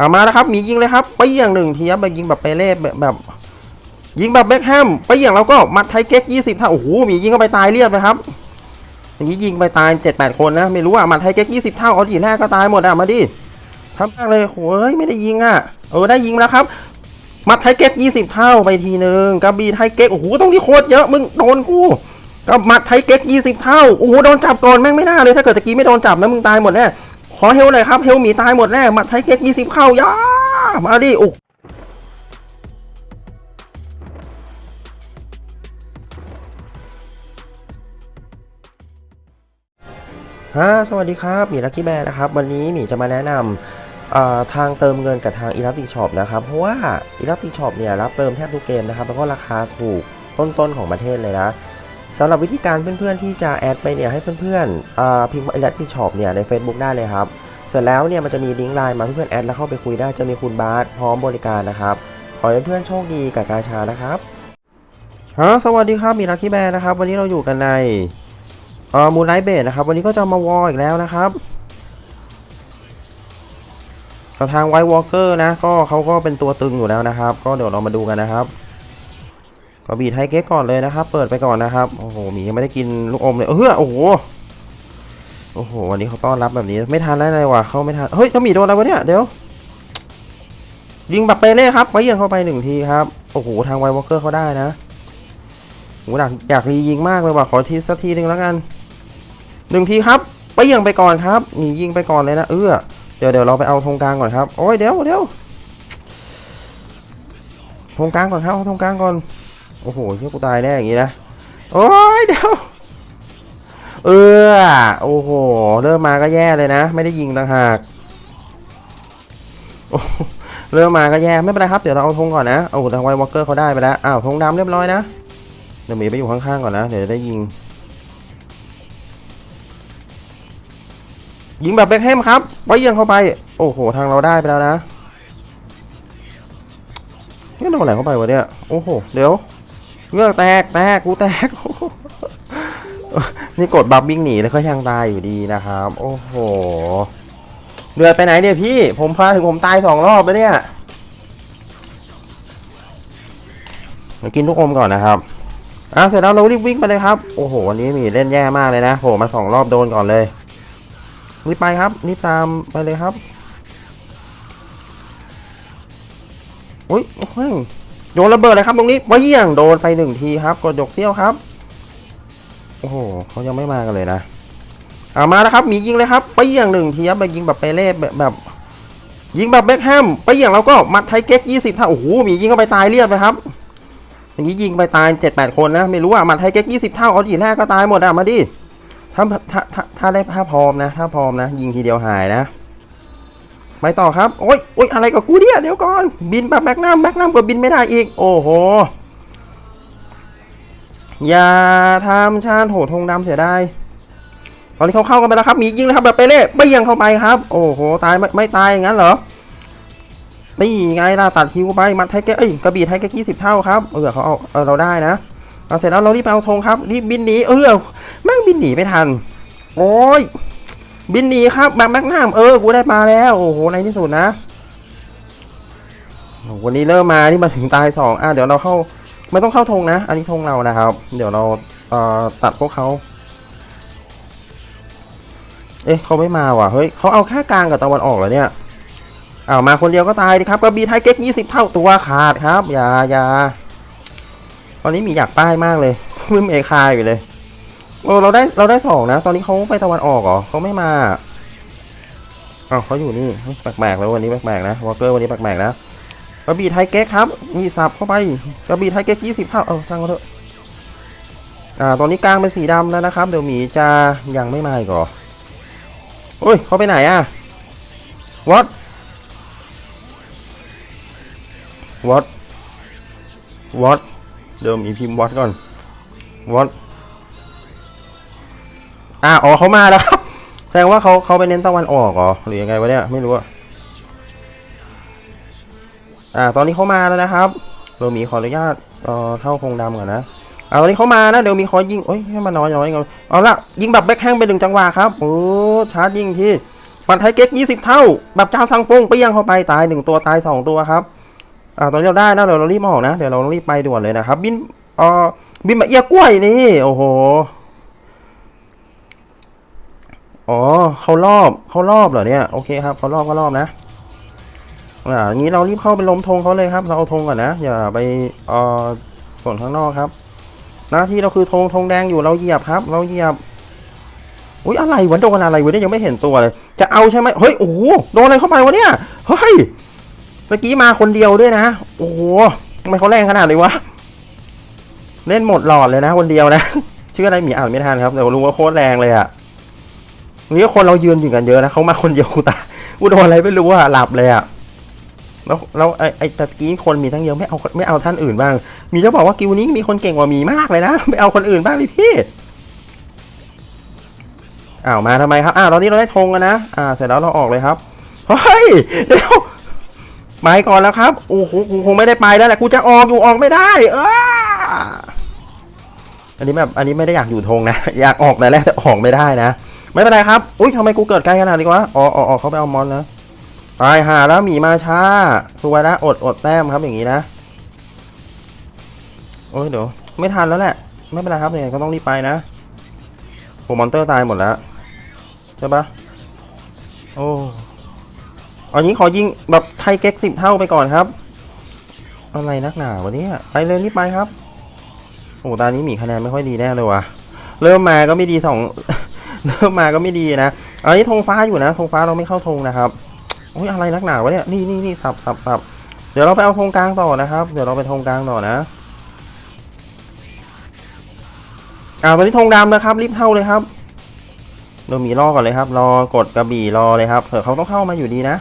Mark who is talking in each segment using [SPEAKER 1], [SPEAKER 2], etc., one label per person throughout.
[SPEAKER 1] อามาแล้วครับ มียิงเลยครับไปเยี่ยงหนึ่งทีครับไปยิงแบบไปเล่แบบแบบยิงแบบเบคแฮมไปเยี่ยงแล้วก็มัดไทเก๊กยี่สิบท่าโอ้โหหมียิงเข้าไปตายเรียบเลยครับอย่างนี้ยิงไปตายเจ็ดแปดคนนะไม่รู้อะมัดไทเก๊กยี่สิบเท่าเอาทีแรกก็ตายหมดอะมาดิทำมากเลยโอ้ยไม่ได้ยิงอะเออได้ยิงแล้วครับมัดไทเก๊กยี่สิบเท่าไปทีหนึ่งกระบี่ไทเก๊กโอ้โหต้องที่โคตรเยอะมึงโดนกูก็มัดไทเก๊กยี่สิบเท่าโอ้โหโดนจับก่อนแม่งไม่น่าเลยถ้าเกิดตะกี้ไม่โดนจับนะมึงตายหมดแน่ ขอเฮลหน่อยครับ เฮลหมีตายหมดแน่มัดไทเก๊กยี่สิบเข้ายามาดิโอ้ฮะสวัสดีครับหมีลักกี้แบร์นะครับ วันนี้หมีจะมาแนะนำทางเติมเงินกับทางอีลั t ติช็อปนะครับ เพราะว่าอีลั t ติช็อปเนี่ยรับเติมแทบทุกเกมนะครับ แล้วก็ราคาถูกต้นๆของประเทศเลยนะ สำหรับวิธีการเพื่อนๆที่จะแอดไปเนี่ยให้เพื่อนๆพิมพ์อีลั t ติช็อปเนี่ยใน Facebook ได้เลยครับ เสร็จแล้วเนี่ยมันจะมีลิงก์ไลน์มาเพื่อนๆแอดแล้วเข้าไปคุยได้จะมีคุณบาสพร้อมบริการนะครับ ขอให้เพื่อนๆโชคดีกับกาชานะครับฮะสวัสดีครับมีลักกี้แบร์นะครับ วันนี้เราอยู่กันในมูนไลท์เบสนะครับ วันนี้ก็จะมาวอลอีกแล้วนะครับกับทางไวท์วอล์กเกอร์นะก็เขาก็เป็นตัวตึงอยู่แล้วนะครับ ก็เดี๋ยวเรามาดูกันนะครับ ก็บีทไทเก๊กก่อนเลยนะครับ เปิดไปก่อนนะครับ โอ้โหหมียังไม่ได้กินลูกอมเลยเออโอ้โห โอ้โห วันนี้เขาต้อนรับแบบนี้ ไม่ทันแล้วเลยว่ะเขาไม่ทัน เฮ้ยเจ้าหมีโดนอะไรวะเนี่ย เดี๋ยว ยิงแบบเปเล่ครับไว้ยิงเข้าไปหนึ่งทีครับ โอ้โห ทางไวท์วอลเกอร์เขาได้นะโหอยากอยากรียิงมากเลยว่ะ ขอทีสักทีหนึ่งแล้วกันหนึ่งทีครับไปยิงไปก่อนครับมียิงไปก่อนเลยนะ เออเดี๋ยวเดี๋ยวเราไปเอาธงกลางก่อนครับ โอ้ยเดี๋ยวเดี๋ยวธงกลางก่อนครับธงกลางก่อน โอ้โหเชื่อกูตายแน่อย่างงี้นะ โอ้ยเดี๋ยว เออ โอ้โห เริ่มมาก็แย่เลยนะ ไม่ได้ยิงต่างหากเริ่มมาก็แย่ไม่เป็นไรครับเดี๋ยวเราเอาธงก่อนนะโอ้โหทางไววอลเกอร์เขาได้ไปแล้วอ้าวธงดำเรียบร้อยนะเดี๋ยวหมีไปอยู่ข้างๆก่อนนะเดี๋ยวจะได้ยิง ยิงแบบเบคแฮมครับไว้ยิงเข้าไป โอ้โห ทางเราได้ไปแล้วนะนี่โดนอะไหนเข้าไปวะเนี่ยโอ้โหเดี๋ยว เงือกแตกแตกกูแตกนี่กดบัฟวิ่งหนีแล้วก็ยังตายอยู่ดีนะครับ โอ้โหเดือดไปไหนเนี่ยพี่ ผมพาถึงผมตายสองรอบแล้วเนี่ยมากินลูกอมก่อนนะครับอะเสร็จแล้วเรารีบวิ่งไปเลยครับ โอ้โหวันนี้มีเล่นแย่มากเลยนะโผมาสองรอบโดนก่อนเลยรีบไปครับรีบตามไปเลยครับอุ้ยโอ้ย โยนระเบิดเลยครับตรงนี้วาเยี่ยงโดนไปหนึ่งทีครับ กดยกเซี่ยวครับ โอ้โหเขายังไม่มากันเลยนะเอามาแล้วครับ มียิงเลยครับไปเยี่ยงหนึ่งทีครับไปยิงแบบไปเล่แบบแบบ ยิงแบบเบคแฮมไปเยี่ยงแล้วก็มัดไทเก๊กยี่สิบท่าโอ้โหมียิงเข้าไปตายเรียบเลยครับอย่างนี้ยิงไปตายเจ็ดแปดคนนะไม่รู้อะมัดไทเก๊กยี่สิบเท่าเอาทีแรกก็ตายหมดอะมาดิถ้าถ้าถ้าถ้าได้ถ้าพร้อมนะ ถ้าพร้อมนะ ยิงทีเดียวหายนะ ไปต่อครับ โอ้ยโอ้ยอะไรกับกูเนี่ยเดี๋ยวก่อน บินแบบแบกน้ำแบกน้ำก็บินไม่ได้อีก โอ้โห อย่าทำชาติโหดธงดำเสียไดายตอนนี้เขาเข้ากันไปแล้วครับ มียิงเลยครับแบบเปเล่ไม่ยังเข้าไปครับ โอ้โห ตายไม่ไม่ตายอย่างนั้นเหรอ นี่ไงล่ะตัดคิวไป มัดไทเก๊กเอ้ยกระบี่ไทเก๊กยี่สิบเท่าครับ เออเขาเอาเออเราได้นะเอาเสร็จแล้วเรารีบไปเอาธงครับ รีบบินหนี เออแม่งบินหนีไม่ทัน โอ้ย บินหนีครับแบบแม็กนัมเออ กูได้มาแล้ว โอ้โห ในที่สุดนะ วันนี้เริ่มมาที่มาถึงตายสองอะเดี๋ยวเราเข้าไม่ต้องเข้าธงนะ อันนี้ธงเรานะครับ เดี๋ยวเราเอ่อตัดพวกเขา เอ๊ะเขาไม่มาว่ะ เฮ้ยเขาเอาแค่กลางกับตะวันออกเหรอเนี่ยเอ้ามาคนเดียวก็ตายดิครับกระบี่ไทยเก๊กยี่สิบเท่าตัวขาดครับ อย่าอย่าตอนนี้มีอยากป้ายมากเลยมึงเอคาอยู่เลย โอ้เราได้เราได้สองนะ ตอนนี้เขาไปตะวันออกเหรอเขาไม่มาอ้าวเขาอยู่นี่แปลกๆแล้ววันนี้แปลกๆนะวอลเกอร์วันนี้แปลกๆนะกระบี่ไทยเก๊กครับนี่สับเข้าไปกระบี่ไทยเก๊กยี่สิบเท่าเออช่างเขาเถอะอ่าตอนนี้กลางเป็นสีดำแล้วนะครับ เดี๋ยวหมีจะยังไม่มาอีกเหรอโอ้ยเขาไปไหนอะ what what what เดี๋ยวหมีพิมพ์ what ก่อน what อ่าอ๋อเขามาแล้วครับแสดงว่าเขาเขาไปเน้นตะวันออกเหรอหรือยังไงวะเนี่ยไม่รู้อะอ่าตอนนี้เขามาแล้วนะครับเดี๋ยวหมีขออนุญาตเอ่อเข้าคงดำก่อนนะอ่าตอนนี้เขามานะเดี๋ยวมีขอยิงโอ้ยให้มันน้อยน้อยก่อนเอาละยิงแบบแบ็คแฮงไปหนึ่งจังหวะครับโอ้ชาร์จยิงที่มันไทเก๊กยี่สิบเท่า แบบจ้าสังฟงเปี้ยงเข้าไปตายหนึ่งตัวตายสองตัวครับอ่าตอนนี้เราได้นะเดี๋ยวเรารีบออกนะเดี๋ยวเรารีบไปด่วนเลยนะครับ บินเอ่อบินมาเอียกล้วยนี่โอ้โห อ๋อเขารอบเขารอบเหรอเนี่ยโอเคครับเขารอบก็รอบนะอ่าอย่างนี้เรารีบเข้าไปล้มธงเขาเลยครับ เราเอาธงก่อนนะอย่าไปเอ่อส่วนข้างนอกครับ หน้าที่เราคือธงธงแดงอยู่เราเหยียบครับ เราเหยียบอุ้ยอะไรวะโดนอะไรวะเนี่ยยังไม่เห็นตัวเลย จะเอาใช่ไหมเฮ้ยโอ้โหโดนอะไรเข้าไปวะเนี่ยเฮ้ยเมื่อกี้มาคนเดียวด้วยนะโอ้โหทำไมเขาแรงขนาดนี้วะเล่นหมดหลอดเลยนะ คนเดียวนะชื่ออะไรหมีอ่านไม่ทันครับแต่รู้ว่าโคตรแรงเลยอะ่ะ นี่คนเรายืนอยู่กันเยอะนะเขามาคนเดียวกูตายกูโดนอะไรไม่รู้ว่าหลับเลยอะ่ะแล้วแล้วไอ้ไอ้ตะกี้คนมีทั้งเยอะไม่เอาไม่เอาท่านอื่นบ้าง มีจะบอกว่ากิวนี้มีคนเก่งกว่ามีมากเลยนะไม่เอาคนอื่นบ้างดิพี่อ้าวมาทำไมครับอ้าวตอนนี้เราได้ธงกันนะอ่าเสร็จแล้วเราออกเลยครับเฮ้ยเดี๋ยวไปก่อนแล้วครับโอ้โหกูคงไม่ได้ไปแล้วแหละกูจะออกอยู่ออกไม่ได้เอออันนี้แบบอันนี้ไม่ได้อยากอยู่ธงนะ อยากออกแต่แรกแต่ออกไม่ได้นะ ไม่เป็นไรครับ อุ้ยทำไมกูเกิดไกลขนาดนี้วะ อ๋ออ๋อเขาไปเอามอนแล้วตายหาแล้วหมีมาช้าสวยแล้วอดอดแต้มครับอย่างนี้นะ โอ้ยเดี๋ยวไม่ทันแล้วแหละ ไม่เป็นไรครับเนี่ยก็ต้องรีบไปนะโอ้มอนเตอร์ตายหมดแล้วใช่ปะโอ้อันนี้ขอยิงแบบไทยเก๊กสิบเท่าไปก่อนครับ อะไรนักหนาวะเนี่ยไปเลยนี่ไปครับ โอ้ตอนนี้หมีคะแนนไม่ค่อยดีแน่เลยว่ะ เริ่มมาก็ไม่ดีสอง เริ่มมาก็ไม่ดีนะอันนี้ธงฟ้าอยู่นะธงฟ้าเราไม่เข้าธงนะครับโอ้ยอะไรนักหนาวะเนี่ยนี่นี่นี่สับสับสับเดี๋ยวเราไปเอาธงกลางต่อนะครับ เดี๋ยวเราไปธงกลางต่อนะอ่าตอนนี้ธงดำนะครับ รีบเข้าเลยครับเรามีรอก่อนเลยครับ รอกดกระบี่รอเลยครับเผื่อเขาต้องเข้ามาอยู่ดีนะ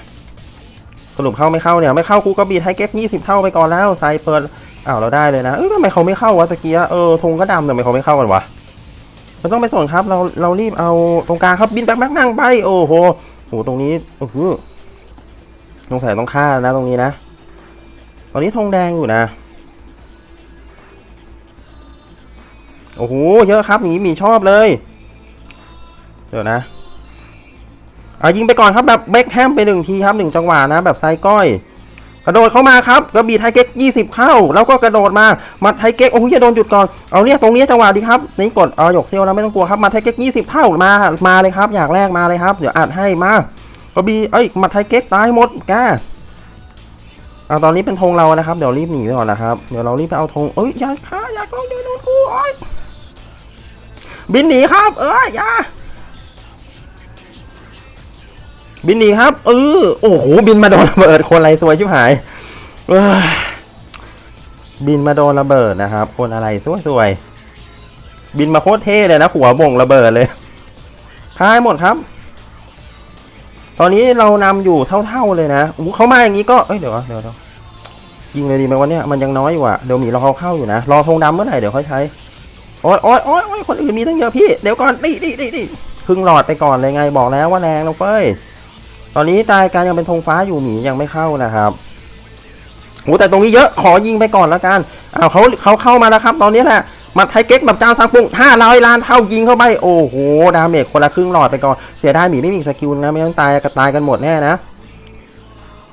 [SPEAKER 1] สรุปเข้าไม่เข้าเนี่ยไม่เข้ากูกระบี่ไทยเก็บยี่สิบเท่าไปก่อนแล้วไซเปิดอ้าวเราได้เลยนะเอ้ยทำไมเขาไม่เข้าวะตะกี้เออธงก็ดำทำไมเขาไม่เข้ากันวะ เราต้องไปส่วนครับ เราเรารีบเอาตรงกลางครับบินแป๊บแป๊บนั่งไปโอ้โหโหตรงนี้โอ้โหสงสัยต้องฆ่านะตรงนี้นะ ตอนนี้ธงแดงอยู่นะโอ้โหเยอะครับอย่างนี้มีชอบเลย เดี๋ยวนะเอายิงไปก่อนครับแบบเบคแฮมไปหนึ่งทีครับหนึ่งจังหวะนะแบบไซก้อย ระโดดเข้ามาครับกระบี่ไทเก๊กยี่สิบเข้า แล้วก็กระโดดมามาไทเก๊กโอ้โหอย่าโดนหยุดก่อนเอาเนี่ยตรงนี้จังหวะดีครับนี่กดเอาหยกเซียวแล้วไม่ต้องกลัวครับมาไทเก๊กยี่สิบเท่ามามาเลยครับ อยากแรกมาเลยครับ เดี๋ยวอัดให้มากระบี่เอ้ยมาไทเก๊กตายหมดแกเอาตอนนี้เป็นธงเรานะครับเดี๋ยวรีบหนีไปก่อนนะครับเดี๋ยวเรารีบไปเอาธงเอ้ยอย่าฆ่าอย่าโดนเดี๋ยวโดนกูบินหนีครับ เอ้ยอย่า บินหนีครับเออโอ้โหบินมาโดนระเบิดคนอะไรสวยชิบหายบินมาโดนระเบิดนะครับ คนอะไรสวยสวยบินมาโคตรเท่เลยนะหัวบ่งระเบิดเลยคายหมดครับ ตอนนี้เรานำอยู่เท่าๆเลยนะอู้เขามาอย่างนี้ก็เอ้ยเดี๋ยวเดี๋ยวเดี๋ยวยิงเลยดีไหมวันนี้มันยังน้อยอยู่อะเดี๋ยวหมีเราเขาเข้าอยู่นะรอธงดำเมื่อไหร่เดี๋ยวค่อยใช้โอ้ยโอ้ยโอ้ยโอ้ยคนอื่นมีตั้งเยอะพี่เดี๋ยวก่อนนี่นี่นี่นี่ครึ่งหลอดไปก่อนเลยไงบอกแล้วว่าแรงลงเฟ้ ตอนนี้ตายการยังเป็นธงฟ้าอยู่หมียังไม่เข้านะครับโอ้แต่ตรงนี้เยอะขอยิงไปก่อนแล้วกันอ้าวเขาเขาเข้ามาแล้วครับ ตอนนี้แหละมาไทยเก๊กแบบจ้างซังปุ้งห้าร้อยล้านเท่ายิงเข้าไปโอ้โหดาเมจคนละครึ่งหลอดไปก่อนเสียดายหมีไม่มีสกิลนะไม่ต้องตายก็ตายกันหมดแน่นะ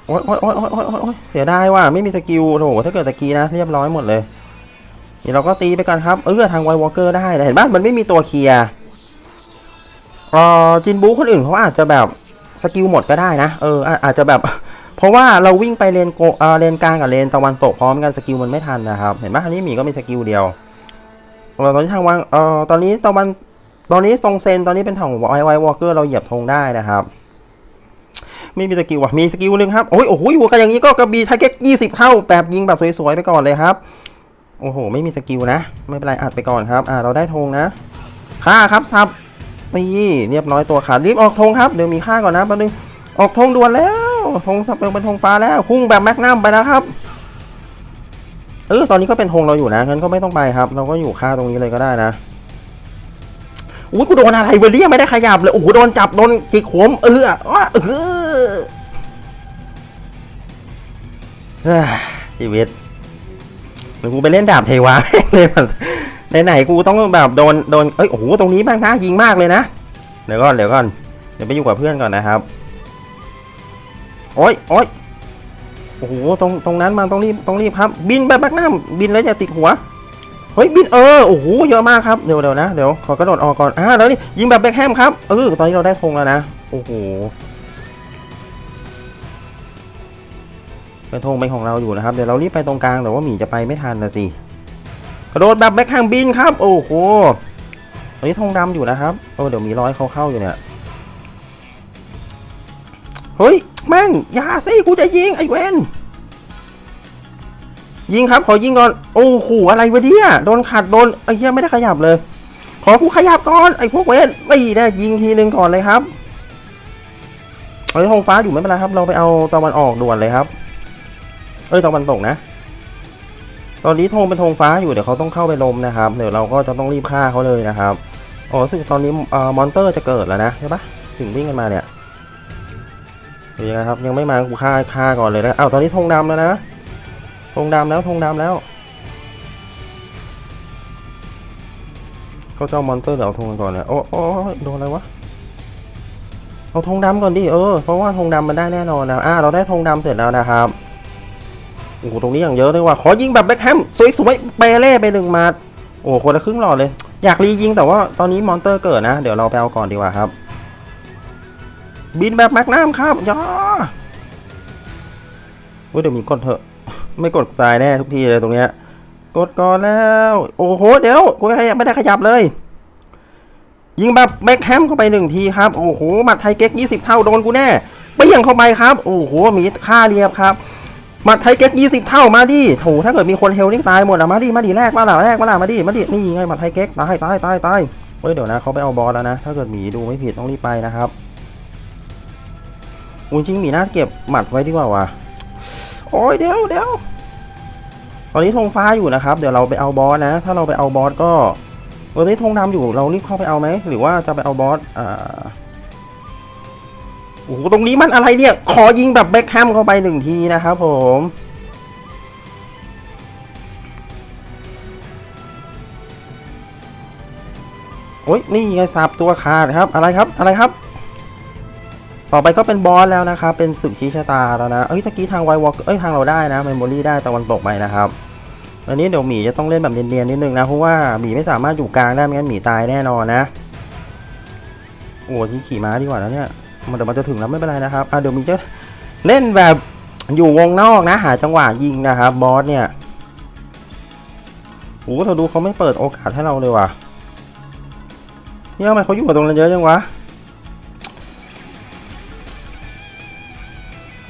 [SPEAKER 1] โอ๊ยโอ๊ยโอ๊ยโอ๊ยโอ๊ยโอ๊ยเสียดายว่ะไม่มีสกิลโอ้โหถ้าเกิดตะกี้นะเรียบร้อยหมดเลยนี่เราก็ตีไปกันครับเออทางไววอลเกอร์ได้แต่เห็นป่ะมันไม่มีตัวเคลียร์เอ่อจินบูคนอื่นเขาอาจจะแบบ สกิลหมดก็ได้นะ เออ อาจจะแบบ เพราะว่าเราวิ่งไปเลนโกเออเลนกลางกับเลนตะวันตกพร้อมกันสกิลมันไม่ทันนะครับ เห็นไหมอันนี้หมีก็มีสกิลเดียวเตอนนี้ทางวางเออตอนนี้ตะวันตอนนี้ตรงเซนตอนนี้เป็นถังไวไววอลเกอร์เราเหยียบธงได้นะครับ ไม่มีสกิลว่ะมีสกิลหนึ่งครับโอ้ยโอ้โหอยู่กันอย่างนี้ก็กระบี่ไทเก็กยี่สิบเท่าแบบยิงแบบสวยๆไปก่อนเลยครับ โอ้โห ไม่มีสกิลนะ ไม่เป็นไรอัดไปก่อนครับ อ่าเราได้ธงนะค่าครับซับ นี่เรียบร้อยตัวขาดรีบออกธงครับเดี๋ยวมีค่าก่อนนะแป๊บนึงออกธงด่วนแล้วธงสับเป็นธงฟ้าแล้วพุ่งแบบแมกนัมไปแล้วครับเออตอนนี้ก็เป็นธงเราอยู่นะงั้นก็ไม่ต้องไปครับ เราก็อยู่ค่าตรงนี้เลยก็ได้นะอุ้ยกูโดนอะไรเวะเนี่ยไม่ได้ขยับเลยโอ้โหโดนจับโดนจิกหัวมเอออ้าเออชีวิตเดี๋ยวกูไปเล่นดาบเทวาเลย ไหนๆกูต้องแบบโดนโดนเอ้ยโอ้โหตรงนี้แม่งน่ายิงมากเลยนะเดี๋ยวก่อนเดี๋ยวก่อนเดี๋ยวไปอยู่กับเพื่อนก่อนนะครับโอ๊ยโอ๊ยโอ้โหตรงตรงนั้นมันต้องรีบต้องรีบครับ บินแบบบักน้ำบินแล้วอย่าติดหัวเฮ้ยบินเออโอ้โหเยอะมากครับเดี๋ยวเดี๋ยวนะเดี๋ยวขอกระโดดออกก่อนอ่าแล้วนี่ยิงแบบแบ็คแฮมครับเออตอนนี้เราได้ธงแล้วนะโอ้โหเป็นธงเป็นของเราอยู่นะครับเดี๋ยวเรารีบไปตรงกลางแต่ว่าหมีจะไปไม่ทันนะสิ โดดแบบแบ็คแฮมบินครับ โอ้โหตอนนี้ธงดำอยู่นะครับ โอ้เดี๋ยวมีร้อยเขาเข้าอยู่เนี่ย เฮ้ย แม่ง อย่าสิ กูจะยิงไอ้เวนยิงครับ ขอยิงก่อน โอ้โห อะไรวะเนี่ย โดนขัดโดน ไอ้เหี้ยไม่ได้ขยับเลย ขอกูขยับก่อน ไอ้พวกเวนไม่ได้ยิงทีนึงก่อนเลยครับเฮ้ยธงฟ้าอยู่ไม่เป็นไรครับ เราไปเอาตะวันออกด่วนเลยครับ เอ้ยตะวันตกนะ ตอนนี้ธงเป็นธงฟ้าอยู่เดี๋ยวเขาต้องเข้าไปลมนะครับ เดี๋ยวเราก็จะต้องรีบฆ่าเขาเลยนะครับอ๋อรู้สึกตอนนี้เอ่อมอนเตอร์จะเกิดแล้วนะใช่ปะถึงวิ่งกันมาเนี่ยหรือยังไงครับยังไม่มากูฆ่าฆ่าก่อนเลยนะอ้าวตอนนี้ธงดำแล้วนะธงดำแล้วธงดำแล้วก็เจ้ามอนเตอร์เดี๋ยวเอาธงก่อนเลยโอ้โอ้โดนอะไรวะเอาธงดำก่อนดิเออเพราะว่าธงดำมันได้แน่นอนนะอ่าเราได้ธงดำเสร็จแล้วนะครับ โอ้โหตรงนี้อย่างเยอะเลยว่ะขอยิงแบบแบ็คแฮมสวยๆเปเล่ไปหนึ่งมาดโอ้โหคนละครึ่งหลอดเลย อยากรียิงแต่ว่าตอนนี้มอนเตอร์เกิดนะ เดี๋ยวเราไปเอาก่อนดีกว่าครับ บินแบบแม็กนัมครับย่าเว้ยเดี๋ยวมีกดเถอะ ไม่กดตายแน่ทุกทีเลยตรงเนี้ยกดก่อนแล้ว โอ้โหเดี๋ยวกูไม่ไม่ได้ขยับเลย ยิงแบบแบ็คแฮมเข้าไปหนึ่งทีครับ โอ้โหหมัดไทยเก๊กยี่สิบเท่าโดนกูแน่ไปยังเข้าไปครับ โอ้โหมีค่าเรียบครับ มัดไทยเก๊กยี่สิบเท่ามาดิโถถ้าเกิดมีคนเฮลนี่ตายหมดอะมาดิมาดิแรกมาหล่าแรกมาหล่ามาดิมาดินี่ไงมัดไทยเก๊กตายตายตายตายเฮ้ยเดี๋ยวนะเขาไปเอาบอลแล้วนะ ถ้าเกิดหมีดูไม่ผิดต้องรีบไปนะครับอุยจริงหมีน่าเก็บหมัดไว้ดีกว่าวะโอ้ยเดี๋ยวเดี๋ยวตอนนี้ธงฟ้าอยู่นะครับ เดี๋ยวเราไปเอาบอสนะ ถ้าเราไปเอาบอสก็ตอนนี้ธงดำอยู่เรารีบเข้าไปเอาไหมหรือว่าจะไปเอาบอสอ่า โอ้โหตรงนี้มันอะไรเนี่ย ขอยิงแบบแบ็คแฮมเข้าไปหนึ่งทีนะครับผมโอ้ยนี่ไงสับตัวขาดครับอะไรครับอะไรครับ ต่อไปก็เป็นบอสแล้วนะครับ เป็นศึกชี้ชะตาแล้วนะเอ้ยตะกี้ทางไววอลเอ้ยทางเราได้นะเมมโมรี่ได้ตะวันตกไปนะครับอันนี้เดี๋ยวหมีจะต้องเล่นแบบเนียนๆนิดนึงนะเพราะว่าหมีไม่สามารถอยู่กลางได้ไม่งั้นหมีตายแน่นอนนะโอ้ที่ขี่ม้าดีกว่าแล้วเนี่ย มันเดี๋ยวมันจะถึงแล้วไม่เป็นไรนะครับอะเดี๋ยวหมีจะเล่นแบบอยู่วงนอกนะ หาจังหวะยิงนะครับบอสเนี่ยโอ้โหเธอดูเขาไม่เปิดโอกาสให้เราเลยว่ะเนี่ยทำไมเขาอยู่กับตรงนั้นเยอะจังวะ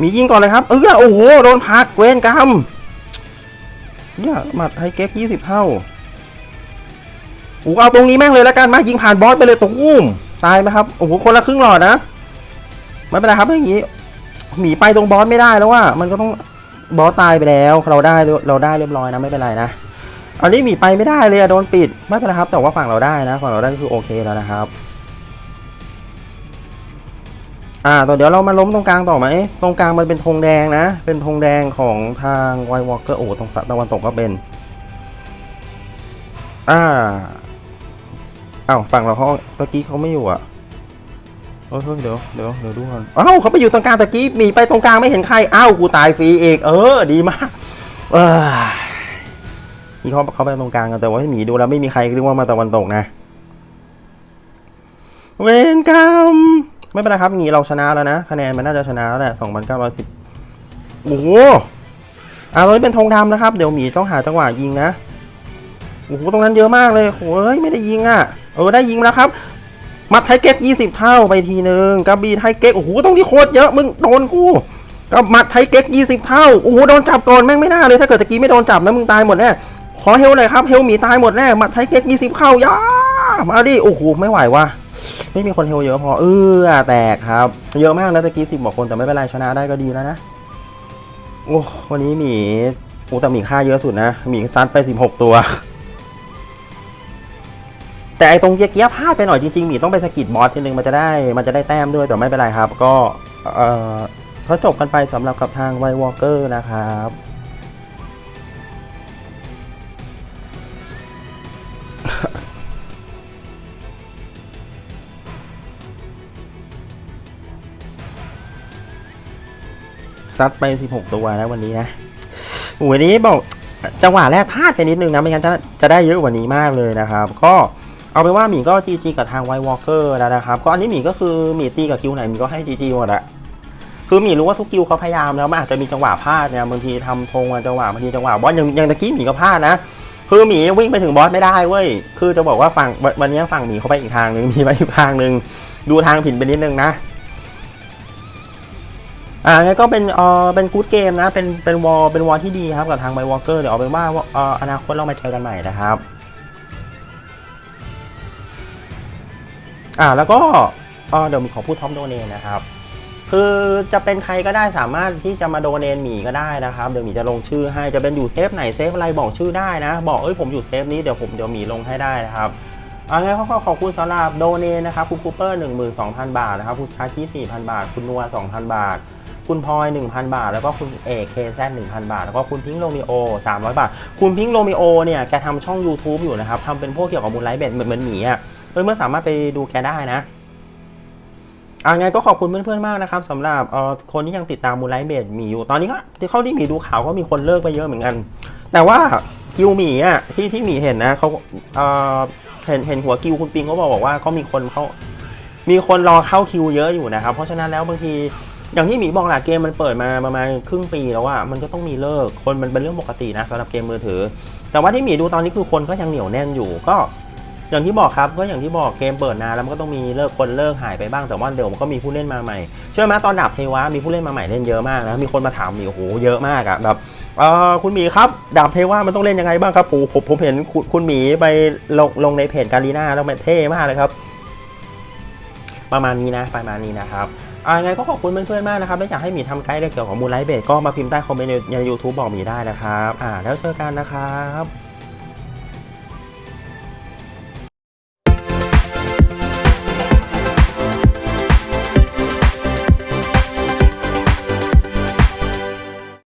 [SPEAKER 1] มียิงก่อนเลยครับ เออโอ้โหโดนพักเวนกรรมเนี่ยหมัดไฮเก๊กยี่สิบเท่าโอ้เอาตรงนี้แม่งเลยแล้วกันมายิงผ่านบอสไปเลยตุ้มตายไหมครับโอ้โหคนละครึ่งหลอดนะ ไม่เป็นไรครับอย่างงี้หมีไปตรงบอสไม่ได้แล้วว่ามันก็ต้องบอสตายไปแล้วเราได้เราได้เรียบร้อยนะไม่เป็นไรนะอันนี้หมีไปไม่ได้เลยโดนปิดไม่เป็นไรครับ แต่ว่าฝั่งเราได้นะฝั่งเราได้ก็คือโอเคแล้วนะครับอ่าต่อเดี๋ยวเรามาล้มตรงกลางต่อไหมตรงกลางมันเป็นธงแดงนะ เป็นธงแดงของทางไววอลเกอร์โอ้ตรงตะวันตกก็เป็น อ่าอ้าวฝั่งเราเขาตะกี้เขาไม่อยู่อะ เออเดี๋ยวเดี๋ยวเดี๋ยวดูก่อนอ้าวเขาไปอยู่ตรงกลางตะกี้หมีไปตรงกลางไม่เห็นใครอ้าวกูตายฟรีเองเออดีมากเออนี่เขาเขาไปตรงกลางกันแต่ว่าหมีดูแล้วไม่มีใครเรียกว่ามาตะวันตกนะ เวนกรรมไม่เป็นไรครับงี้เราชนะแล้วนะคะแนนมันน่าจะชนะแล้วแหละสองพันเก้าร้อยสิบโอ้โหอ่าตอนนี้เป็นธงดำนะครับ เดี๋ยวหมีต้องหาจังหวะยิงนะโอ้โหตรงนั้นเยอะมากเลยโอ้ยไม่ได้ยิงอะเออได้ยิงแล้วครับ มัดไทยเก๊กยี่สิบเท่าไปทีหนึ่งกระบี่ไทยเก๊กโอ้โหตรงนี้โคตรเยอะมึงโดนกูกับมัดไทยเก๊กยี่สิบเท่าโอ้โหโดนจับก่อนแม่งไม่น่าเลยถ้าเกิดตะกี้ไม่โดนจับนะมึงตายหมดแน่ขอเฮลหน่อยครับเฮลหมีตายหมดแน่มัดไทยเก๊กยี่สิบเข้ายามาดิโอ้โหไม่ไหวว่ะไม่มีคนเฮลเยอะพอเออแตกครับ เยอะมากนะตะกี้สิบกว่าคนแต่ไม่เป็นไรชนะได้ก็ดีแล้วนะโอ้วันนี้หมีโอ้แต่หมีค่าเยอะสุดนะหมีซัดไปสิบหกตัว แต่ไอตรงเกี้ยพลาดไปหน่อยจริงๆหมีต้องไปสกิดบอสทีนึงมันจะได้มันจะได้แต้มด้วยแต่ไม่เป็นไรครับ ก็เออเขจบกันไปสำหรับกับทางไววอลเกอร์นะครับซัดไป 16 ตัวแล้ววันนี้นะวันนี้บอกจังหวะแรกพลาดไปนิดนึงนะ ไม่งั้นจะจะได้เยอะกว่านี้มากเลยนะครับ ก็ เอาเป็นว่าหมีก็ GG กับทางไววอลเกอร์แล้วนะครับ ก็อันนี้หมีก็คือหมีตีกับคิวไหนหมีก็ให้ GG หมดอะคือหมีรู้ว่าทุกคิวเขาพยายามแล้วมันอาจจะมีจังหวะพลาดเนี่ยบางทีทำธงจังหวะบางทีจังหวะบอสอย่างอย่างตะกี้หมีก็พลาดนะคือหมีวิ่งไปถึงบอสไม่ได้เว้ย คือจะบอกว่าฝั่งวันวันนี้ฝั่งหมีเขาไปอีกทางหนึ่งมีไปอีกทางหนึ่งดูทางผิดไปนิดนึงนะ อ่างั้นก็เป็นเออเป็นกู๊ดเกมนะ เป็นเป็นวอลเป็นวอลที่ดีครับกับทางไบวอลเกอร์เดี๋ยวเอาเป็นว่าเอออนาคตเรามาเจอกันใหม่นะครับ อ่าแล้วก็เออเดี๋ยวมีขอพูดท็อปโดเนนนะครับ คือจะเป็นใครก็ได้สามารถที่จะมาโดเนนหมีก็ได้นะครับ เดี๋ยวหมีจะลงชื่อให้จะเป็นอยู่เซฟไหนเซฟอะไรบอกชื่อได้นะ บอกเอ้ยผมอยู่เซฟนี้เดี๋ยวผมเดี๋ยวหมีลงให้ได้นะครับเอางั้นก็ขอบคุณสำหรับโดเนนนะครับคุณคูเปอร์ 12,000 บาทนะครับคุณชาคี4,000 บาท คุณนัว 2,000 บาท คุณพลอย 1,000 บาท แล้วก็คุณเอกเคแซ1,000 บาท แล้วก็คุณพิงโรมิโอ 300 บาท คุณพิงโรมิโอเนี่ยแกทำช่อง YouTube อยู่นะครับทำเป็นพวกเกี่ยวกับมูลไลท์เบดเหมือนเหมือนหมีอะ เพื่อนๆสามารถไปดูแกได้นะอ่าไงก็ขอบคุณเพื่อนๆมากนะครับสำหรับเอ่อคนที่ยังติดตามมูลไลท์เบดหมีอยู่ตอนนี้ก็ที่เข้าที่หมีดูข่าวก็มีคนเลิกไปเยอะเหมือนกัน แต่ว่ากิวหมีอะที่ที่หมีเห็นนะเขาเอ่อเห็นเห็นหัวกิวคุณปิงเขาบอกบอกว่าก็มีคนเขามีคนรอเข้าคิวเยอะอยู่นะครับ เพราะฉะนั้นแล้วบางทีอย่างที่หมีบอกแหละเกมมันเปิดมาประมาณครึ่งปีแล้วอะมันก็ต้องมีเลิกคนมันเป็นเรื่องปกตินะสำหรับเกมมือถือ แต่ว่าที่หมีดูตอนนี้คือคนก็ยังเหนียวแน่นอยู่ก็ อย่างที่บอกครับก็อย่างที่บอกเกมเปิดนานแล้วมันก็ต้องมีเลิกคนเลิกหายไปบ้างแต่ว่าเดี๋ยวมันก็มีผู้เล่นมาใหม่เชื่อไหมตอนดับเทวะมีผู้เล่นมาใหม่เล่นเยอะมากนะมีคนมาถามมีโอ้โหเยอะมากอะแบบเออคุณหมีครับดาบเทวะมันต้องเล่นยังไงบ้างครับผมผมผมเห็นคุณคุณหมีไปลงลงในเพจการีนาแล้วมันเท่มากเลยครับ ประมาณนี้นะประมาณนี้นะครับอ่าไงก็ขอบคุณเพื่อนๆมากนะครับถ้าอยากให้หมีทำไกด์เรื่องเกี่ยวกับมูลไลท์เบสก็มาพิมพ์ใต้คอมเมนต์ใน YouTube บอกหมีได้นะครับอ่าแล้วเจอกันนะครับ